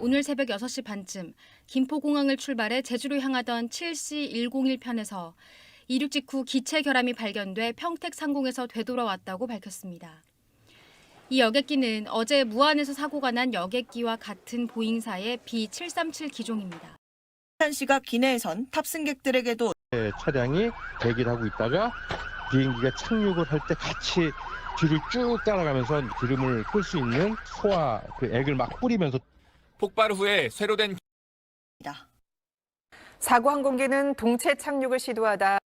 오늘 새벽 6시 반쯤 김포공항을 출발해 제주로 향하던 7C101편에서 이륙 직후 기체 결함이 발견돼 평택 상공에서 되돌아왔다고 밝혔습니다. 이 여객기는 어제 무안에서 사고가 난 여객기와 같은 보잉사의 B737 기종입니다. 한 시각 기내에선 탑승객들에게도 네, 차량이 대기를 하고 있다가 비행기가 착륙을 할 때 같이 뒤를 쭉 따라가면서 기름을 끌 수 있는 소화 그 액을 막 뿌리면서 폭발 후에 쇠로된 사고 항공기는 동체 착륙을 시도하다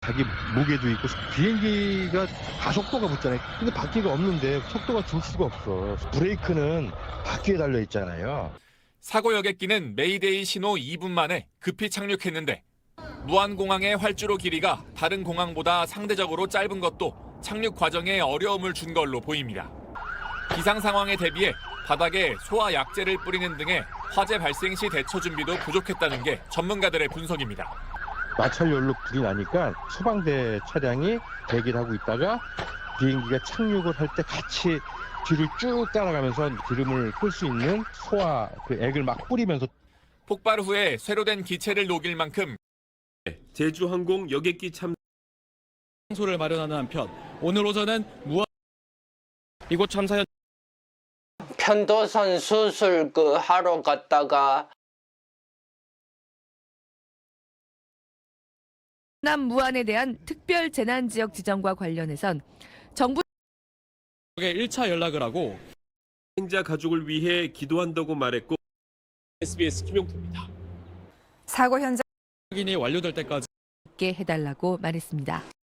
자기 무게도 있고 비행기가 가속도가 붙잖아요. 근데 바퀴가 없는데 속도가 줄 수가 없어. 브레이크는 바퀴에 달려 있잖아요. 사고 여객기는 메이데이 신호 2분 만에 급히 착륙했는데 무안공항의 활주로 길이가 다른 공항보다 상대적으로 짧은 것도 착륙 과정에 어려움을 준 걸로 보입니다. 비상 상황에 대비해 바닥에 소화 약제를 뿌리는 등의 화재 발생 시 대처 준비도 부족했다는 게 전문가들의 분석입니다. 마찰 연료 불이 나니까 소방대 차량이 대기를 하고 있다가 비행기가 착륙을 할 때 같이 뒤를 쭉 따라가면서 기름을 끌 수 있는 소화 그 액을 막 뿌리면서 폭발 후에 쇠로된 기체를 녹일 만큼 제주항공 여객기 참 소를 마련하는 한편 오늘 오전엔 무한 이곳 참사 현 편도선 수술 그 하러 갔다가 남 무안에 대한 특별 재난 지역 지정과 관련해선 정부 쪽에 1차 연락을 하고 행자 가족을 위해 기도한다고 말했고 SBS 김용표입니다. 사고 현장 확인이 완료될 때까지 있게 해달라고 말했습니다.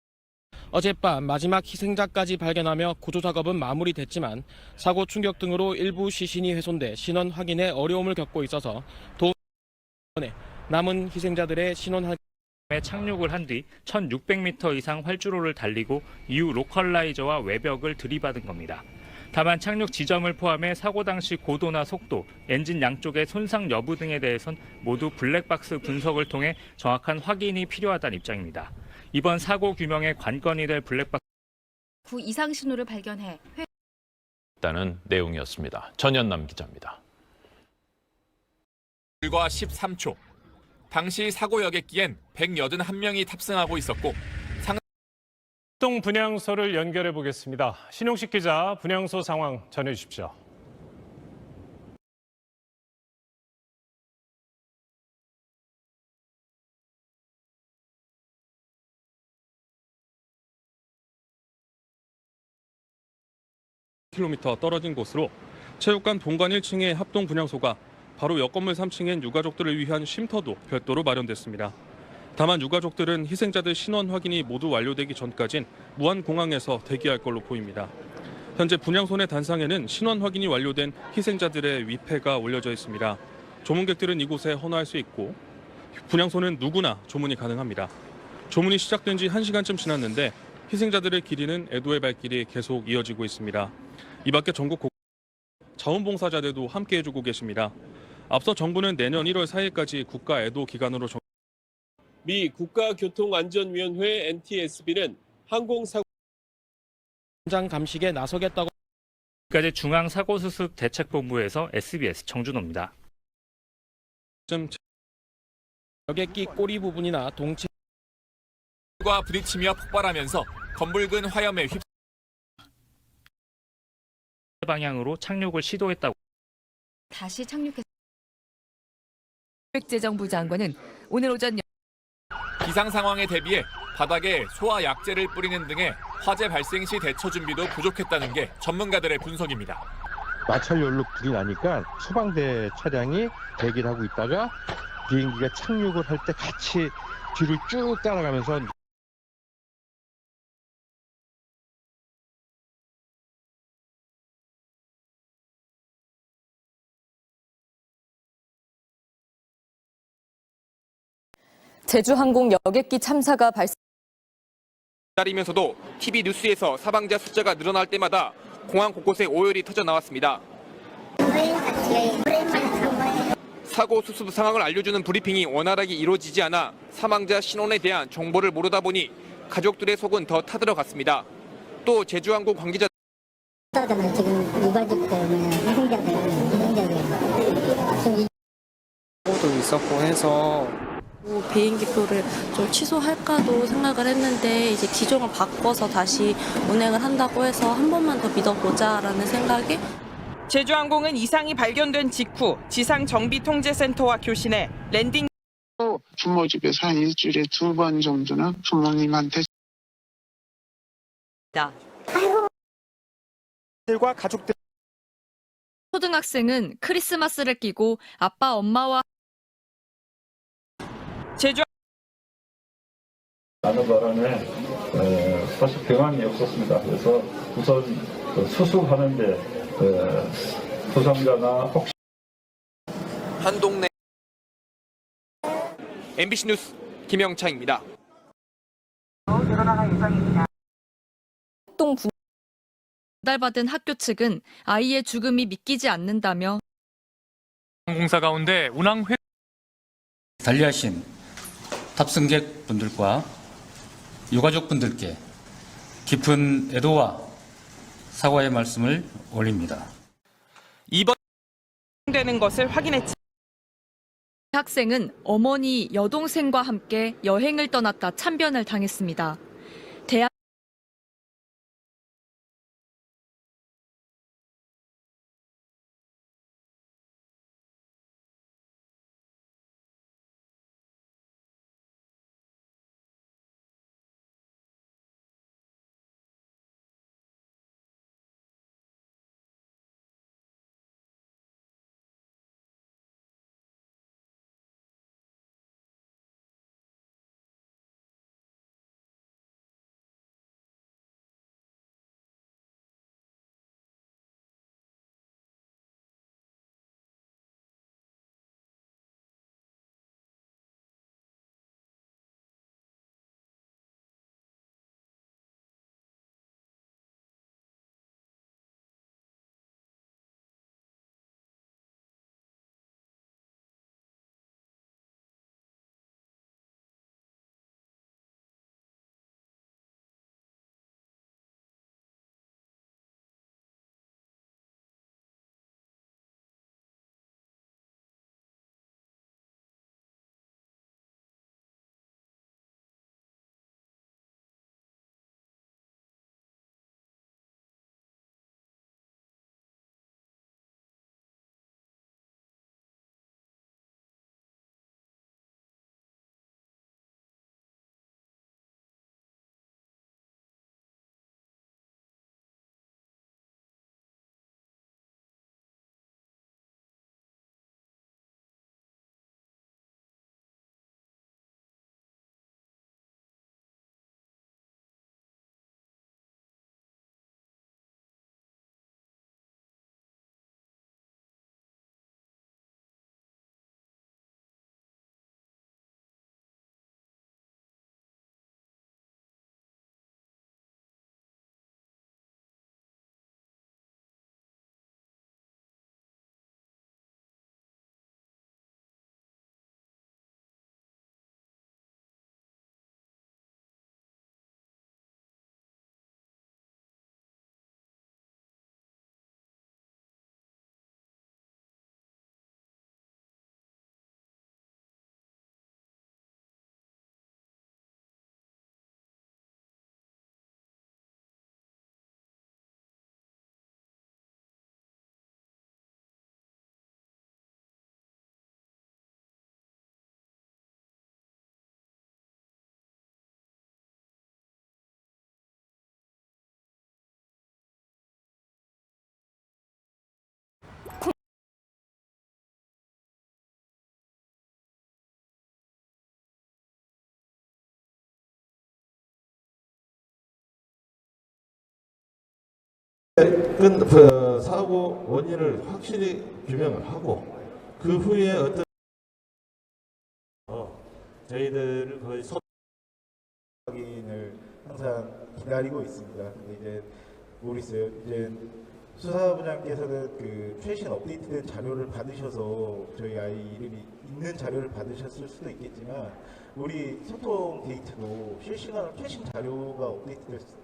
어젯밤 마지막 희생자까지 발견하며 구조 작업은 마무리됐지만 사고 충격 등으로 일부 시신이 훼손돼 신원 확인에 어려움을 겪고 있어서 도움에 남은 희생자들의 신원 확인 에 착륙을 한 뒤 1600m 이상 활주로를 달리고 이후 로컬라이저와 외벽을 들이받은 겁니다. 다만 착륙 지점을 포함해 사고 당시 고도나 속도, 엔진 양쪽의 손상 여부 등에 대해선 모두 블랙박스 분석을 통해 정확한 확인이 필요하다는 입장입니다. 이번 사고 규명의 관건이 될 블랙박스 구 이상 신호를 발견해 회 다는 내용이었습니다. 전현남 기자입니다. 불과 13초. 당시 사고 여객기엔 181명이 탑승하고 있었고 동 분향소를 연결해 보겠습니다. 신용식 기자, 분향소 상황 전해 주십시오. 킬로미터 떨어진 곳으로 체육관 본관 1층의 합동 분향소가 바로 옆 건물 3층엔 유가족들을 위한 쉼터도 별도로 마련됐습니다. 다만 유가족들은 희생자들 신원 확인이 모두 완료되기 전까진 무안공항에서 대기할 걸로 보입니다. 현재 분향소 내 단상에는 신원 확인이 완료된 희생자들의 위패가 올려져 있습니다. 조문객들은 이곳에 헌화할 수 있고 분향소는 누구나 조문이 가능합니다. 조문이 시작된 지 1시간쯤 지났는데 희생자들의 길이는 애도의 발길이 계속 이어지고 있습니다. 이 밖에 전국 곳 자원봉사자들도 함께 해주고 계십니다. 앞서 정부는 내년 1월 4일까지 국가 애도 기간으로 정... 미 국가교통안전위원회 NTSB는 항공사고 현장 감식에 나서겠다고 까지 중앙사고수습 대책본부에서 SBS 정준호입니다. 좀 여객기 꼬리 부분이나 동체 과 부딪히며 폭발하면서 검붉은 화염에 휩 방향으로 착륙을 시도했다고 다시 착륙했습니다. 기획재정부 장관은 오늘 오전 비상 상황에 대비해 바닥에 소화 약제를 뿌리는 등의 화재 발생 시 대처 준비도 부족했다는 게 전문가들의 분석입니다. 마찰 연료 불이 나니까 소방대 차량이 대기를 하고 있다가 비행기가 착륙을 할 때 같이 뒤를 쭉 따라가면서 제주항공 여객기 참사가 발생 기다리면서도 TV 뉴스에서 사망자 숫자가 늘어날 때마다 공항 곳곳에 오열이 터져 나왔습니다. 사고 수습 상황을 알려주는 브리핑이 원활하게 이루어지지 않아 사망자 신원에 대한 정보를 모르다 보니 가족들의 속은 더 타들어갔습니다. 또 제주항공 관계자 지금 유가족들, 희생자들 도 있었고 해서 비행기표를 좀 취소할까도 생각을 했는데 이제 기종을 바꿔서 다시 운행을 한다고 해서 한 번만 더 믿어보자라는 생각에 제주항공은 이상이 발견된 직후 지상 정비 통제 센터와 교신해 랜딩 부모 집에서 한 일주일에 두 번 정도는 부모님한테 들과 가족들 초등학생은 크리스마스를 끼고 아빠 엄마와 제주 나는 바람에 에, 사실 병환이 없었습니다. 그래서 우선 그 수술하는데 에, 부상자나 혹시 한 동네 MBC 뉴스 김영창입니다. 합동 배달받은 학교 측은 아이의 죽음이 믿기지 않는다며 공사 가운데 운항 회 달리하신 탑승객 분들과 유가족분들께 깊은 애도와 사과의 말씀을 올립니다. 이번 되는 것을 확인했지. 학생은 어머니 여동생과 함께 여행을 떠났다 참변을 당했습니다. 그, 사고 원인을 확실히 규명을 하고 그 후에 어떤 어, 저희들을 거의 소 확인을 항상 기다리고 있습니다. 근데 이제 모르겠어요. 이제 수사부장께서는 그 최신 업데이트된 자료를 받으셔서 저희 아이 이름이 있는 자료를 받으셨을 수도 있겠지만 우리 소통 데이트도 실시간으로 최신 자료가 업데이트될 수